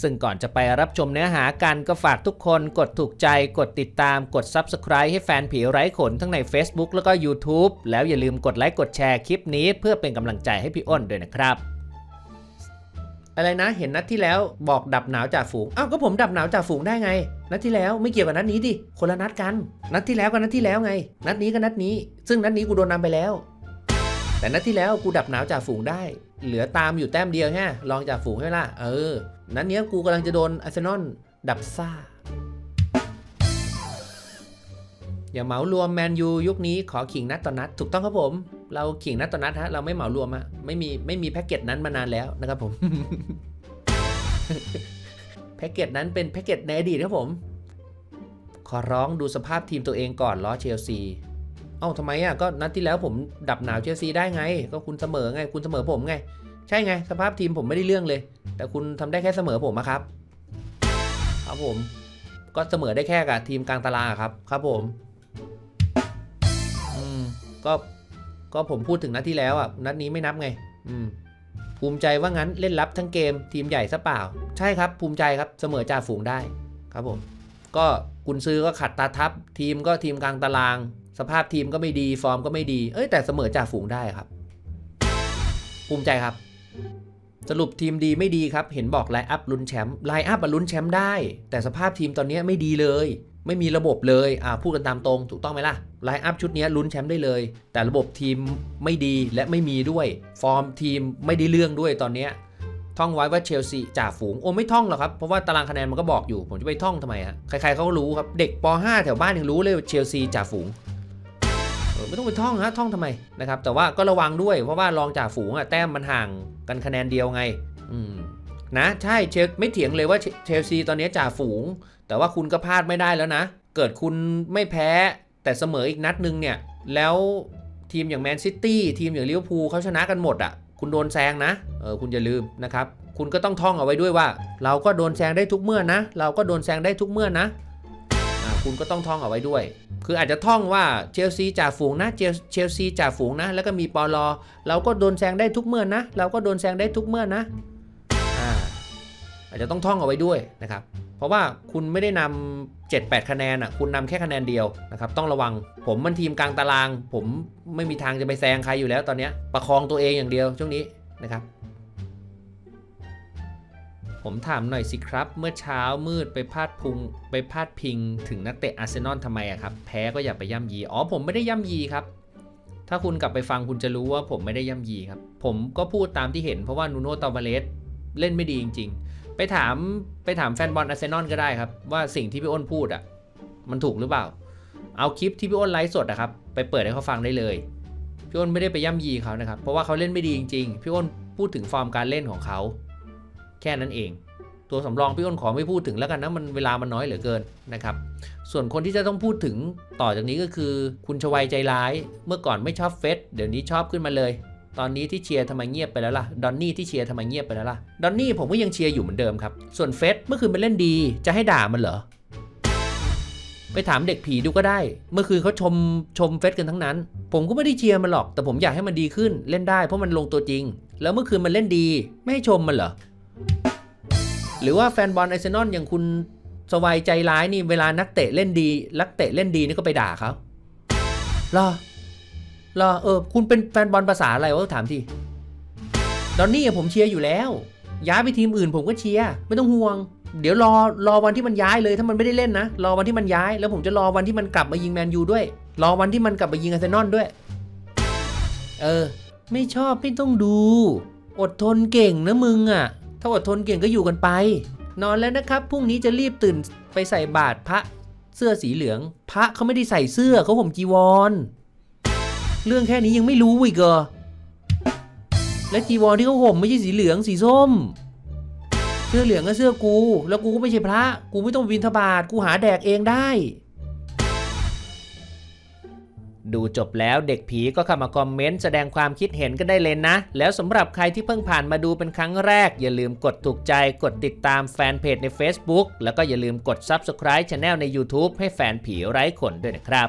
ซึ่งก่อนจะไปรับชมเนื้อหากันก็ฝากทุกคนกดถูกใจกดติดตามกด Subscribe ให้แฟนผีไร้ขนทั้งใน Facebook แล้วก็ YouTube แล้วอย่าลืมกดไลค์กดแชร์คลิปนี้ เพื่อเป็นกำลังใจให้พี่อ้นด้วยนะครับ อะไรนะเห็นนัดที่แล้วบอกดับหนาวจากฝูงอ้าวก็ผมดับหนาวจากฝูงได้ไง นัดที่แล้วไม่เกี่ยวกับนัดนี้ดิคนละนัดกัน นัดที่แล้วกับนัดที่แล้วไง นัดนี้กับนัดนี้ ซึ่งนัดนี้กูโดนนำไปแล้ว แต่นัดที่แล้วกูดับหนาวจากฝูงได้ เหลือตามอยู่แต้มเดียวแค่ลองจากฝูงให้ล่ะเออ นัดเนี้ยกูกำลังจะโดนอาร์เซนอลดับซ่า อย่าเหมารวมแมนยูยุคนี้ขอขิงนัดต่อนนัด ถูกต้องครับผม เราขิงนัดต่อนนัดฮะเราไม่เหมารวมฮะไม่มีไม่มีแพ็กเกจนั้นมานานแล้วนะครับผม แพ็กเกจนั้นเป็นแพ็กเกจในอดีตครับผม ขอร้องดูสภาพทีมตัวเองก่อนล้อเชลซีเอ้าทำไมอะก็นัดที่แล้วผมดับหนาวเชลซีได้ไง ก็คุณเสมอไง คุณเสมอผมไง ใช่ไง สภาพทีมผมไม่ได้เรื่องเลย แต่คุณทำได้แค่เสมอผมอะครับ ครับผม ก็เสมอได้แค่กับทีมกลางตารางครับ ครับผมอืมก็ก็ผมพูดถึงนัดที่แล้วอะนัดนี้ไม่นับไง อืมภูมิใจว่างั้นเล่นรับทั้งเกมทีมใหญ่ซะเปล่า ใช่ครับ ภูมิใจครับเสมอจ่าฝูงได้ครับผมก็กุนซื้อก็ขัดตาทับ ทีมก็ทีมกลางตาราง สภาพทีมก็ไม่ดีฟอร์มก็ไม่ดี เอ้ยแต่เสมอจ่าฝูงได้ครับ ภูมิใจครับ สรุปทีมดีไม่ดีครับ เห็นบอกไลน์อัพลุ้นแชมป์ไลน์อัพลุ้นแชมป์ได้ แต่สภาพทีมตอนนี้ไม่ดีเลย ไม่มีระบบเลยอ่าพูดกันตามตรง ถูกต้องไหมล่ะไลน์อัพชุดนี้ลุ้นแชมป์ได้เลย แต่ระบบทีมไม่ดีและไม่มีด้วย ฟอร์มทีมไม่ได้เรื่องด้วยตอนนี้ท่องไว้ว่าเชลซีจ่าฝูงโอ้ไม่ท่องหรอกครับเพราะว่าตารางคะแนนมันก็บอกอยู่ผมจะไปท่องทำไมฮะใครๆเขาก็รู้ครับเด็กป .5 แถวบ้านยังรู้เลยว่าเชลซีจ่าฝูง ไม่ต้องไปท่องฮะท่องทำไมนะครับแต่ว่าก็ระวังด้วยเพราะว่ารองจ่าฝูงอะแต้มมันห่างกันคะแนนเดียวไง อืมนะใช่เชลไม่เถียงเลยว่าเชเชลซีตอนนี้จ่าฝูง แต่ว่าคุณก็พลาดไม่ได้แล้วนะ เกิดคุณไม่แพ้แต่เสมออีกนัดนึงเนี่ย แล้วทีมอย่างแมนซิตี้ทีมอย่างลิเวอร์พูลเขาชนะกันหมดอะ่ะ คุณโดนแซงนะเออคุณอย่าลืมนะครับ คุณก็ต้องท่องเอาไว้ด้วยว่า เราก็โดนแซงได้ทุกเมื่อนะ เราก็โดนแซงได้ทุกเมื่อนะอ่าคุณก็ต้องท่องเอาไว้ด้วย คืออาจจะท่องว่าเชลซีจ่าฝูงนะเชลเชลซีจ่าฝูงนะ แล้วก็มีปอลอเราก็โดนแซงได้ทุกเมื่อนะ เราก็โดนแซงได้ทุกเมื่อนะอ่าอาจจะต้องท่องเอาไว้ด้วยนะครับ เพราะว่าคุณไม่ได้นำ7-8 คะแนนอะคุณนำแค่คะแนนเดียวนะครับ ต้องระวังผมมันทีมกลางตาราง ผมไม่มีทางจะไปแซงใครอยู่แล้วตอนนี้ประคองตัวเองอย่างเดียวช่วงนี้นะครับ ผมถามหน่อยสิครับ เมื่อเช้ามืดไปพาดพุงไปพาดพิงถึงนักเตะอาร์เซนอลทำไมอะครับ แพ้ก็อย่าไปย่ำยี อ๋อผมไม่ได้ย่ำยีครับ ถ้าคุณกลับไปฟังคุณจะรู้ว่าผมไม่ได้ย่ำยีครับ ผมก็พูดตามที่เห็นเพราะว่านูโน่ตาวาเลสเล่นไม่ดีจริง ๆ ไปถามไปถามแฟนบอลอาร์เซนอลก็ได้ครับ ว่าสิ่งที่พี่อ้นพูดอะมันถูกหรือเปล่า เอาคลิปที่พี่อ้นไลฟ์สดอะครับไปเปิดให้เขาฟังได้เลย พี่อ้นไม่ได้ไปย่ำยีเขานะครับ เพราะว่าเขาเล่นไม่ดีจริงๆ พี่อ้นพูดถึงฟอร์มการเล่นของเขา แค่นั้นเอง ตัวสำรองพี่อ้นขอไม่พูดถึงแล้วกันนะมันเวลามันน้อยเหลือเกินนะครับ ส่วนคนที่จะต้องพูดถึงต่อจากนี้ก็คือ คุณชวัยใจร้าย เมื่อก่อนไม่ชอบเฟสเดี๋ยวนี้ชอบขึ้นมาเลย ตอนนี้ที่เชียร์ทำไมเงียบไปแล้วล่ะดอนนี่ที่เชียร์ทำไมเงียบไปแล้วล่ะดอนนี่ผมก็ยังเชียร์อยู่เหมือนเดิมครับส่วนเฟสเมื่อคืนมันเล่นดีจะให้ด่ามันเหรอไปถามเด็กผีดูก็ได้ เมื่อคืนเขาชมชมเฟสกันทั้งนั้น ผมก็ไม่ได้เชียร์มันหรอก แต่ผมอยากให้มันดีขึ้นเล่นได้เพราะมันลงตัวจริง แล้วเมื่อคืนมันเล่นดี ไม่ให้ชมมันเหรอ หรือว่าแฟนบอลไอเซนอลอย่างคุณสวายใจร้ายนี่เวลานักเตะเล่นดีนักเตะเล่นดีนี่ก็ไปด่าเขาหรอหรอเออ คุณเป็นแฟนบอลภาษาอะไรวะถามทีดอนนี่ผมเชียร์อยู่แล้ว ย้ายไปทีมอื่นผมก็เชียร์ไม่ต้องห่วง เดี๋ยวรอรอวันที่มันย้ายเลยถ้ามันไม่ได้เล่นนะ รอวันที่มันย้าย แล้วผมจะรอวันที่มันกลับมายิงแมนยูด้วย รอวันที่มันกลับมายิงอาร์เซนอลด้วย เออ ไม่ชอบไม่ต้องดู อดทนเก่งนะมึงอะ ถ้าอดทนเก่งก็อยู่กันไป นอนแล้วนะครับพรุ่งนี้จะรีบตื่นไปใส่บาตรพระเสื้อสีเหลือง พระเขาไม่ได้ใส่เสื้อเขาห่มจีวร เรื่องแค่นี้ยังไม่รู้อีกเหรอและจีวรที่เขาห่มไม่ใช่สีเหลืองสีส้ม เสื้อเหลืองก็เสื้อกู แล้วกูก็ไม่ใช่พระ กูไม่ต้องบินทบาทกูหาแดกเองได้ ดูจบแล้วเด็กผีก็เข้ามาคอมเมนต์แสดงความคิดเห็นกันได้เลยนะ แล้วสำหรับใครที่เพิ่งผ่านมาดูเป็นครั้งแรก อย่าลืมกดถูกใจกดติดตามแฟนเพจใน Facebook แล้วก็อย่าลืมกด Subscribe Channel ใน YouTube ให้แฟนผีไร้ขนด้วยนะครับ